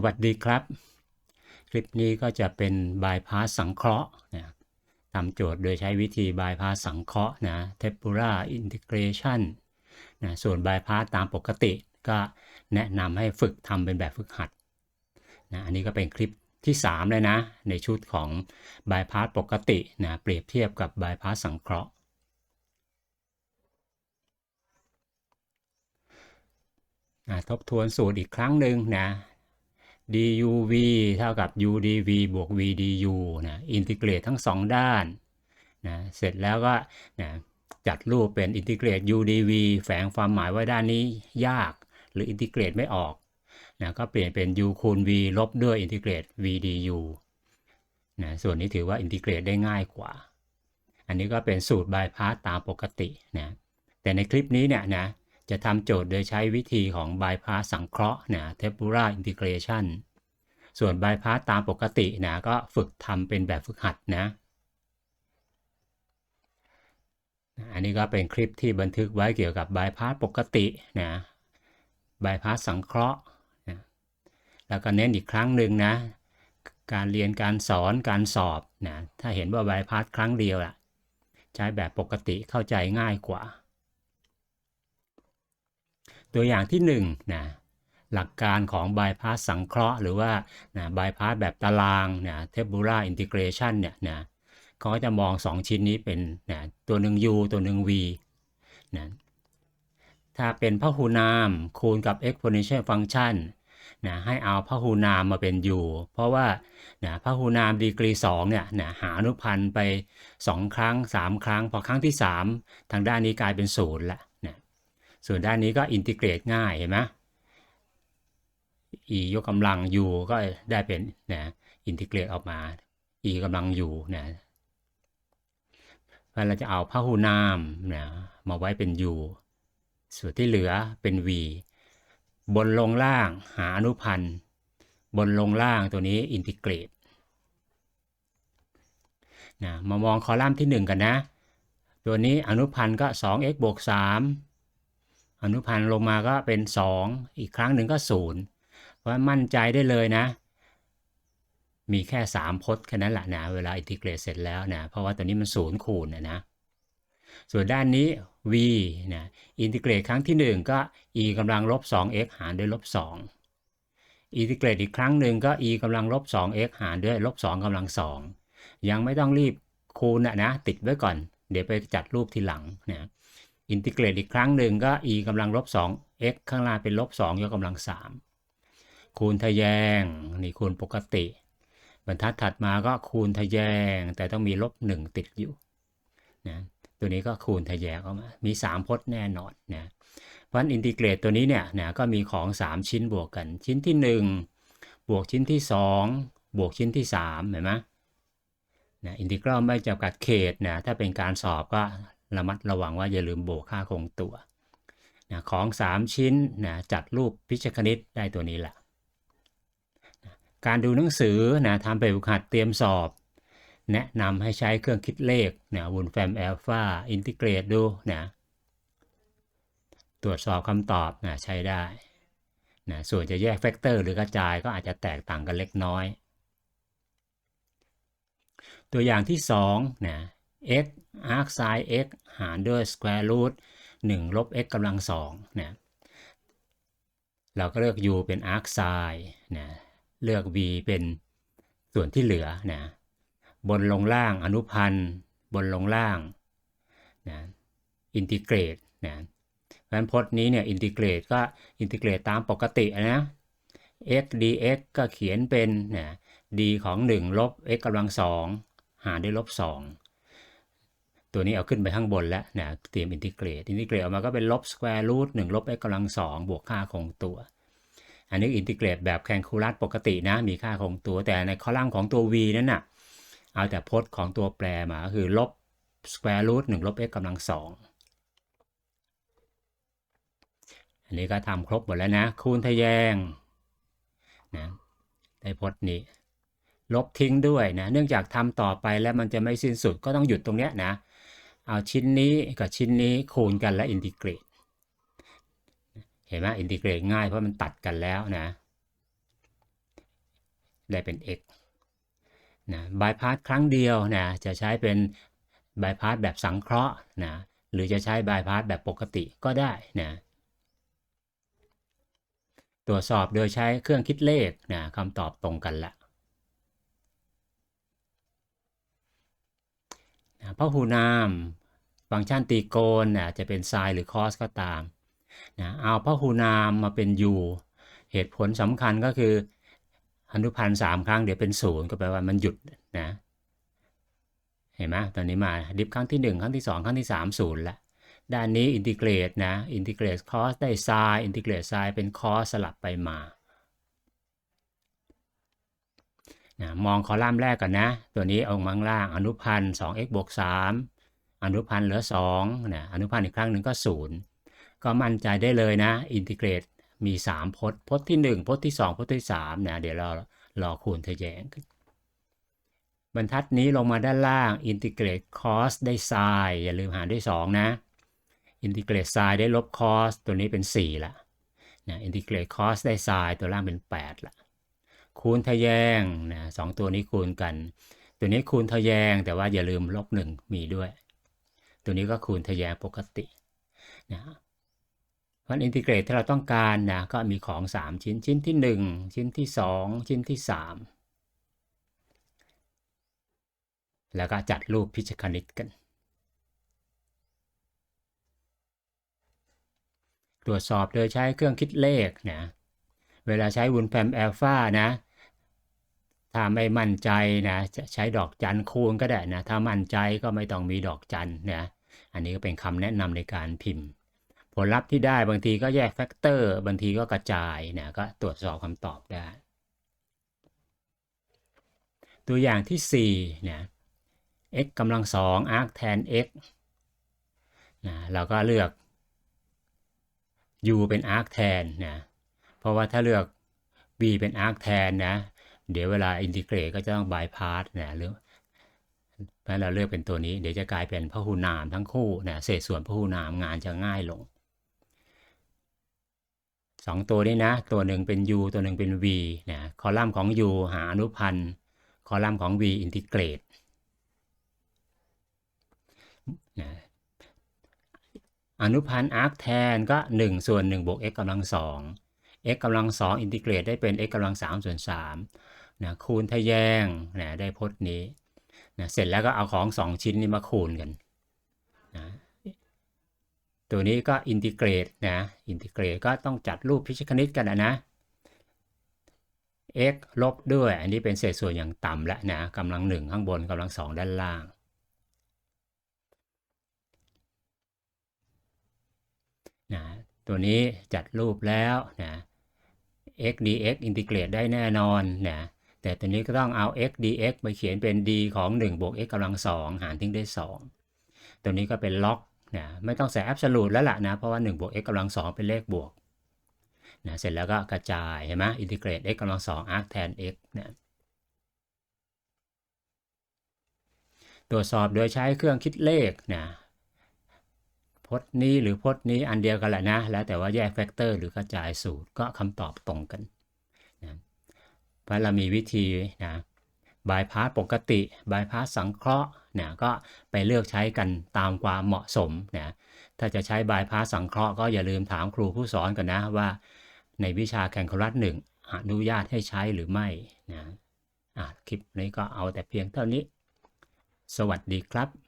สวัสดีครับ คลิปนี้ก็จะเป็นบายพาสสังเคราะห์นะทำโจทย์โดยใช้วิธีบายพาสสังเคราะห์นะเทปูราอินทิเกรชันนะส่วนบายพาสตามปกติก็แนะนำให้ฝึกทำเป็นแบบฝึกหัดนะอันนี้ก็เป็นคลิปที่ 3 เลยนะ ในชุดของบายพาสปกตินะเปรียบเทียบกับบายพาสสังเคราะห์อะทบทวนสูตรอีกครั้งหนึ่งนะ duv เท่ากับ udv บวก vdu นะอินทิเกรตทั้งสองด้านนะเสร็จแล้วก็นะจัดรูปเป็นอินทิเกรต udv แฝงความหมายไว้ด้านนี้ยาก หรืออินทิเกรตไม่ออกนะก็เปลี่ยนเป็น u คูณ v ลบด้วยอินทิเกรต vdu นะส่วนนี้ถือว่าอินทิเกรตได้ง่ายกว่า อันนี้ก็เป็นสูตรบายพาสตามปกตินะแต่ในคลิปนี้เนี่ยนะ จะทำโจทย์โดยใช้วิธีของ bypass สังเคราะห์นะ tabular integration ส่วน bypass ตามปกตินะก็ฝึกทำเป็นแบบฝึกหัดนะ อันนี้ก็เป็นคลิปที่บันทึกไว้เกี่ยวกับ bypass ปกตินะ bypass สังเคราะห์นะแล้วก็เน้นอีกครั้งหนึ่งนะ การเรียนการสอนการสอบนะ ถ้าเห็นว่า bypass ครั้งเดียวล่ะ ใช้แบบปกติเข้าใจง่ายกว่า ตัวอย่างที่1นงนะหลักการของ bypass สังเคราะห์หรือว่านะ bypass แบบตารางนะ tabular integration เนี่ยนะเขาจะมอง 2 ชิ้นนี้เป็นนะตัวหนึ่ง u ตัวหนึ่ง v นะถ้าเป็นพหูนามคูณกับ exponential function นะให้เอาพหูนามมาเป็น u เพราะว่านะพหูนามดีกรี2เนี่ยนะหาอนุพันธ์ไป 2 ครั้ง 3 ครั้ง พอครั้งที่ 3 ทางด้านนี้กลายเป็นศูนย์ละ ส่วนด้านนี้ก็อินทิเกรตง่ายเห็นไหม e ยกกำลัง u ก็ได้เป็นนะอินทิเกรตออกมา e กำลัง u นะเพราะเราจะเอาพหูนามนะมาไว้เป็น u ส่วนที่เหลือเป็น v บนลงล่างหาอนุพันธ์บนลงล่างตัวนี้อินทิเกรตนะมามองคอลัมน์ที่ 1 กันนะ ตัวนี้อนุพันธ์ก็ 2x บวก3 อนุพันธ์ลงมาก็เป็น 2 อีกครั้งหนึ่งก็ 0 เพราะมั่นใจได้เลยนะ มีแค่ 3พจน์แค่นั้นแหละนะ เวลาอินทิเกรตเสร็จแล้วนะ เพราะว่าตัวนี้มัน0คูณนะนะ ส่วนด้านนี้ v นะอินทิเกรตครั้งที่ 1 ก็ e กำลังลบ 2x หารด้วยลบ 2 อินทิเกรตอีกครั้งหนึ่งก็ e กำลังลบ 2x หารด้วยลบ 2กำลัง 2 ยังไม่ต้องรีบคูณนะนะ ติดไว้ก่อน เดี๋ยวไปจัดรูปทีหลังนะ อินทิเกรตอีกครั้งหนึ่งก็ e กำลังลบ 2x ข้างล่างเป็นลบ2ยกกำลัง 3 คูณทะแยง นี่คูณปกติ บรรทัดถัดมาก็คูณทะแยง แต่ต้องมีลบ 1 ติดอยู่นะตัวนี้ก็คูณทะแยงออกมา มี 3 พจน์แน่นอนนะเพราะอินทิเกรตตัวนี้เนี่ยนะก็มีของ 3 ชิ้นบวกกัน ชิ้นที่ 1 บวกชิ้นที่ 2 บวกชิ้นที่ 3 เห็นไหมนะอินทิกรัลไม่จำกัดเขตนะถ้าเป็นการสอบก็ ระมัดระวังว่าอย่าลืมโบกค่าคงตัวนะของ 3 ชิ้นนะจัดรูปพิชคณิตได้ตัวนี้แหละนะการดูหนังสือนะทำไปฝึกหัดเตรียมสอบ แนะนำให้ใช้เครื่องคิดเลขนะวุนแฟมแอลฟาอินทิเกรตดูนะตรวจสอบคำตอบนะใช้ได้นะส่วนจะแยกแฟกเตอร์หรือกระจายก็อาจจะแตกต่างกันเล็กน้อย ตัวอย่างที่2นะ x arc sin x หารด้วย square root 1 ลบ x กำลัง2นะเราก็เลือก u เป็น arc sin นะเลือก v เป็นส่วนที่เหลือนะบนลงล่างอนุพันธ์ บนลงล่างนะอินทิเกรตนะเพราะฉะนั้นพจน์นี้เนี่ยอินทิเกรตก็อินทิเกรตตามปกตินะ x dx ก็เขียนเป็นนะ d ของ 1 ลบ x กำลัง2หารด้วยลบ2 ตัวนี้เอาขึ้นไปข้างบนแล้วนะเตรียมอินทิเกรตอินทิเกรตออกมาก็เป็นลบสแควร์รูท1ลบ x กำลัง2บวกค่าคงตัว อันนี้อินทิเกรตแบบแคนคูลัสปกตินะ มีค่าคงตัว แต่ในคอลัมน์ของตัว v นั้นน่ะเอาแต่พจน์ของตัวแปรมาก็คือลบสแควร์รูทหนึ่งลบ x กำลังสองอันนี้ก็ทำครบหมดแล้วนะ คูณทะแยงนะได้พจน์นี้ลบทิ้งด้วยนะ เนื่องจากทำต่อไปแล้วมันจะไม่สิ้นสุดก็ต้องหยุดตรงเนี้ยนะ เอาชิ้นนี้กับชิ้นนี้คูณกันและอินทิเกรตเห็นไหมอินทิเกรตง่ายเพราะมันตัดกันแล้วนะ ได้เป็น x นะบายพาสครั้งเดียวนะจะใช้เป็นบายพาสแบบสังเคราะห์นะหรือจะใช้บายพาสแบบปกติก็ได้นะตรวจสอบโดยใช้เครื่องคิดเลขนะคำตอบตรงกันละนะพหูนาม ฟังก์ชันตีโกณนะจะเป็นไซน์หรือคอสก็ตามนะเอาพหูนามมาเป็น u เหตุผลสำคัญก็คืออนุพันธ์สามครั้งเดี๋ยวเป็นศูนย์ก็แปลว่ามันหยุดนะเห็นไหมตอนนี้มาดิฟครั้งที่ 1 ครั้งที่ 2 ครั้งที่3ศูนย์ละด้านนี้อินทิเกรตนะอินทิเกรตคอสได้ไซน์อินทิเกรตไซน์เป็นคอสสลับไปมานะมองคอลัมน์แรกก่อนนะ ตัวนี้เอามังล่างอนุพันธ์ 2x บวก3 อนุพันธ์เหลือ2นะอนุพันธ์อีกครั้งหนึ่งก็ 0 ก็มั่นใจได้เลยนะ อินทิเกรตมี 3พจน์พจน์ที่ 1พจน์ที่ 2พจน์ที่3นะเดี๋ยวเรารอคูณทะแยง บรรทัดนี้ลงมาด้านล่าง integrate cos ได้ sin อย่าลืมหารด้วย 2 นะ integrate sin ได้ลบ cos ตัวนี้เป็น 4 ละนะ integrate cos ได้ sin ตัวล่างเป็น 8 ละ คูณทะแยงนะสองตัวนี้คูณกัน ตัวนี้คูณทะแยงแต่ว่าอย่าลืมลบ1มีด้วย ตัวนี้ก็คูณทะแยงปกตินะเพราะอินทิเกรตที่เราต้องการนะก็มีของ 3 ชิ้นชิ้นที่ 1 ชิ้นที่ 2 ชิ้นที่ 3 แล้วก็จัดรูปพิชคณิตกัน ตรวจสอบโดยใช้เครื่องคิดเลขนะเวลาใช้วุนแฟมแอลฟานะถ้าไม่มั่นใจนะจะใช้ดอกจันคูณก็ได้นะถ้ามั่นใจก็ไม่ต้องมีดอกจันนะ อันนี้ก็เป็นคำแนะนำในการพิมพ์ ผลลัพธ์ที่ได้บางทีก็แยกแฟกเตอร์ บางทีก็กระจายนะก็ตรวจสอบคำตอบได้ ตัวอย่างที่4นะ x กำลังสอง arc tan x นะเราก็เลือก u เป็น arc tan นะเพราะว่าถ้าเลือก b เป็น arc tan นะเดี๋ยวเวลาอินทิเกรตก็จะต้อง bypass นะหรือ ราะเราเลือกเป็นตัวนี้เดี๋ยวจะกลายเป็นพหูนามทั้งคู่นะเศษส่วนพหูนามงานจะง่ายลงสองตัวนี้นะ ตัวหนึ่งเป็น u ตัวหนึ่งเป็น v นะคอลัมน์ของ u หาอนุพันธ์คอลัมน์ของ v อินทิเกรตนะอนุพันธ์อาร์คแทนก็ 1 ส่วน1บวก x กำลัง2 x กำลัง2อินทิเกรตได้เป็น x กำลัง3ส่วน3นะคูณทะแยงนะได้พจน์นี้ นะเสร็จแล้วก็เอาของ2ชิ้นนี้มาคูณกันนะตัวนี้ก็อินทิเกรตนะอินทิเกรตก็ต้องจัดรูปพิชคณิตกันนะนะ x ลบด้วย อันนี้เป็นเศษส่วนอย่างต่ำแล้วนะกำลังหนึ่งข้างบนกำลังสองด้านล่าง นะตัวนี้จัดรูปแล้วนะ x dx อินทิเกรตได้แน่นอนนะ แต่ตัวนี้ก็ต้องเอา x dx ไปเขียนเป็น d ของ 1 บวก x กำลัง2หารทิ้งได้2ตัวนี้ก็เป็นล็อกนะไม่ต้องใส่แอบสูตแล้วล่ะนะ เพราะว่า 1 บวก x กำลัง2เป็นเลขบวกนะเสร็จแล้วก็กระจายเห็นไหมอินทิเกรต x กำลัง2 arc tan x นะตรวจสอบโดยใช้เครื่องคิดเลขนะพจน์นี้หรือพจน์นี้อันเดียวกันแหละนะ แล้วแต่ว่าแยกแฟกเตอร์หรือกระจายสูตรก็คำตอบตรงกัน เพราะเรามีวิธีนะบายพาสปกติบายพาสสังเคราะห์นะก็ไปเลือกใช้กันตามความเหมาะสมนะถ้าจะใช้บายพาสสังเคราะห์ก็อย่าลืมถามครูผู้สอนกันนะว่าในวิชาแข่งครัสหนึ่งอนุญาตให้ใช้หรือไม่นะอะคลิปนี้ก็เอาแต่เพียงเท่านี้ สวัสดีครับ